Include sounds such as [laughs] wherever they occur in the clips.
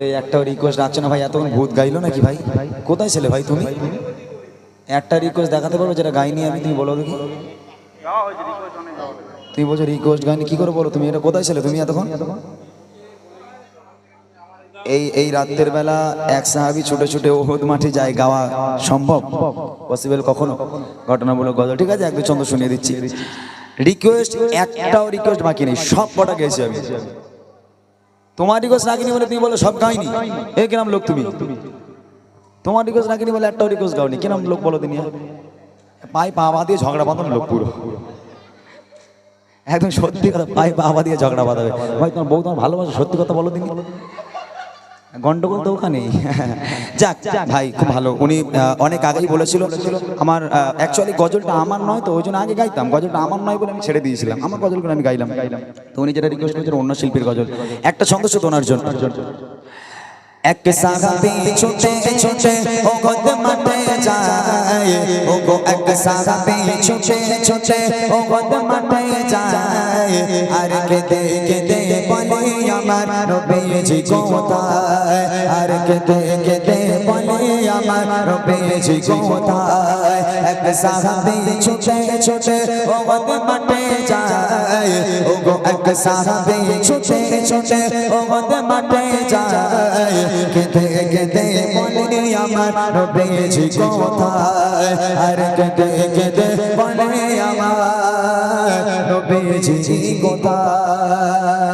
একটা রিকোয়েস্ট রাখছো না ভাই এতক্ষণ ভূত গাইলো নাকি ভাই? কোথায় ছেলে ভাই তুমি? একটা রিকোয়েস্ট দেখাতে পারবে যেটা গাইনি আমি, তুমি বলো দেখি। তুমি বলছো রিকোয়েস্ট গাইনি, কি করে বলো তুমি? এটা কোথায় ছেলে তুমি এতক্ষণ? এই এই রাতের বেলা এক সাহাবি ছুটে ছুটে ওহুদ মাঠে যায় গাওয়া সম্ভব? পসিবল কখনো? ঘটনামূলক গজল ঠিক আছে, একদম চন্দ্র শুনিয়ে দিচ্ছি। রিকোয়েস্ট একটাও রিকোয়েস্ট বাকি নেই, সব কটা গেছি আমি। তোমার রিকোয়েস্ট রাখিনি বলে তুমি বলো, সব গাইনি? এ কিরাম লোক তুমি? তোমার রিকোয়েস্ট রাখিনি বলে একটাও রিকোয়েস্ট গাওনি। কিরাম লোক বলো তুমি? পায়ে পা পা দিয়ে ঝগড়া বাঁধানো লোক পুরো। একদম সত্যি কথা, পায়ে পা পা দিয়ে ঝগড়া বাঁধাবে। ভাই, তোমার বউ তোমার ভালোবাসো, সত্যি কথা বলো তিনি গন্ডগোল তো ওখানেই। [laughs] যাক ভাই খুব ভালো। উনি অনেক আগেই বলেছিল আমার অ্যাকচুয়ালি গজলটা আমার নয় তো ওই জন্য আগে গাইতাম। গজলটা আমার নয় বলে আমি ছেড়ে দিয়েছিলাম। আমার গজলগুলো আমি গাইলাম। তো উনি যেটা রিকোয়েস্ট করেছেন অন্য শিল্পীর গজল। একটা ছন্দ শুধু ওনার জন্য। এক সাহাবি ছুটে ছুটে ও গদ মাঠে যায়। ও গো এক সাহাবি ছুটে ছুটে ও গদ মাঠে যায়। আর কেঁদে কেঁদে বলে আমার নবীজি কোথায়? আর কেঁদে কেঁদে বলে আমার নবীজি কোথায়? এক সাহাবি ছুটে ছুটে ও মাঠে যায়। ও গো এক সাহাবি ছুটে ছুটে ও মাঠে যায়। কেঁদে কেঁদে বলে আমার নবীজি কোথায়? আর কেঁদে কেঁদে বলে আমার নবীজি কোথায়?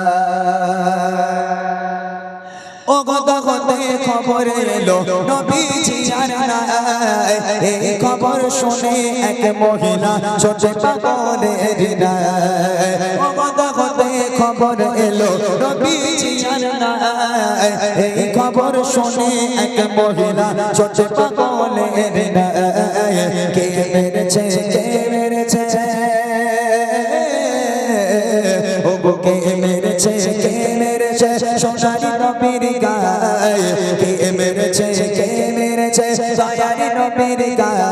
খবর এলো। নবীজি নাই এই খবর শুনে এক মহিলা ছোট পাগলের গতে খবর এলো। নবীজি নাই এই খবর শুনে এক মহিলা ছোট পাগলের নাই কে মেরেছে? কে মেরেছে? ও গো কে মেরেছে? কে মেরেছে? সোনারি নবীর গায়ে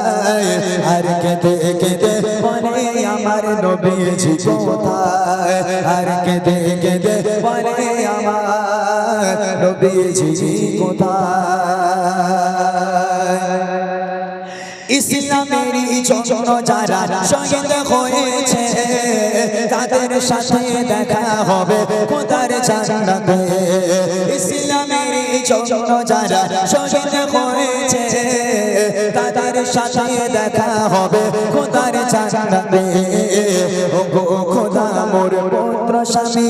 গায়ে আর কেঁদে কেঁদে বলে আমার নবীজি কোথায়? আর কেঁদে কেঁদে বলে আমার নবীজি কোথায়? ইসলামেরই জন্য যারা শহীদ হয়েছে, তাদের সাথে দেখা হবে খোদার জান্নাতে। ইসলামেরই জন্য যারা শহীদ হয়েছে সাথে দেখা হবে। খোদার চাঁদাতে ও গো খোদা মোর পুত্র স্বামী।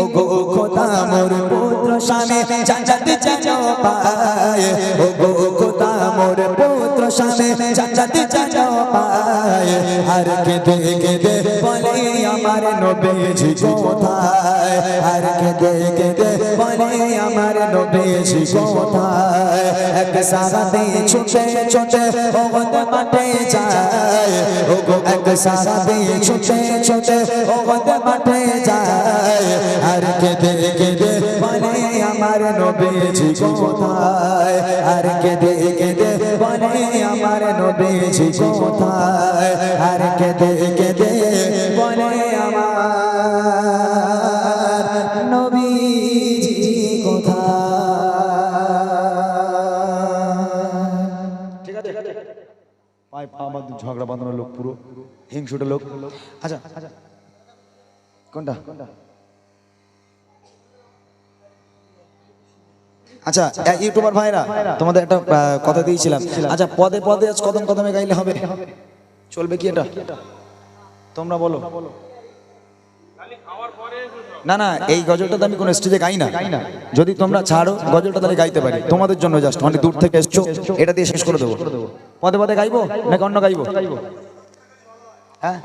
ও গো খোদা মোর পুত্র স্বামী। জান্নাত যেন পায়। ও গো খোদা মোর পুত্র স্বামী। জান্নাত যেন পায়। আর কে বলে আমার নবীজি কোথায়? আর কেঁদে কেঁদে বলে, আমার নবীজি কোথায়? এক সারাতে ছুটে ছুটে ও গতে মাঠে যায়। ও গো এক সারাতে ছুটে ছুটে ও মাঠে যায়। আর কেঁদে কেঁদে বলে, আমার নবীজি কোথায়? আর কেঁদে কেঁদে বলে, আমার বাঁধ ঝগড়া বাঁধানো লোক পুরো, হিংসুটা লোক। আচ্ছা কোনটা? আচ্ছা ইউটিউবার ভাইরা, তোমাদের একটা কথা দিয়েছিলাম। আচ্ছা পদে পদে আজ কদম কদমে গাইলে হবে। চলবে কি এটা? তোমরা বলো। না না, এই গজলটা তো আমি কোনো স্টেজে গাই না। যদি তোমরা ছাড়ো, গজলটা তাহলে গাইতে পারি। তোমাদের জন্য জাস্ট অনেক দূর থেকে এসছো, এটা দিয়ে শেষ করে দেবো। পদে পদে গাইবো, নাকি অন্য গাইবো? হ্যাঁ?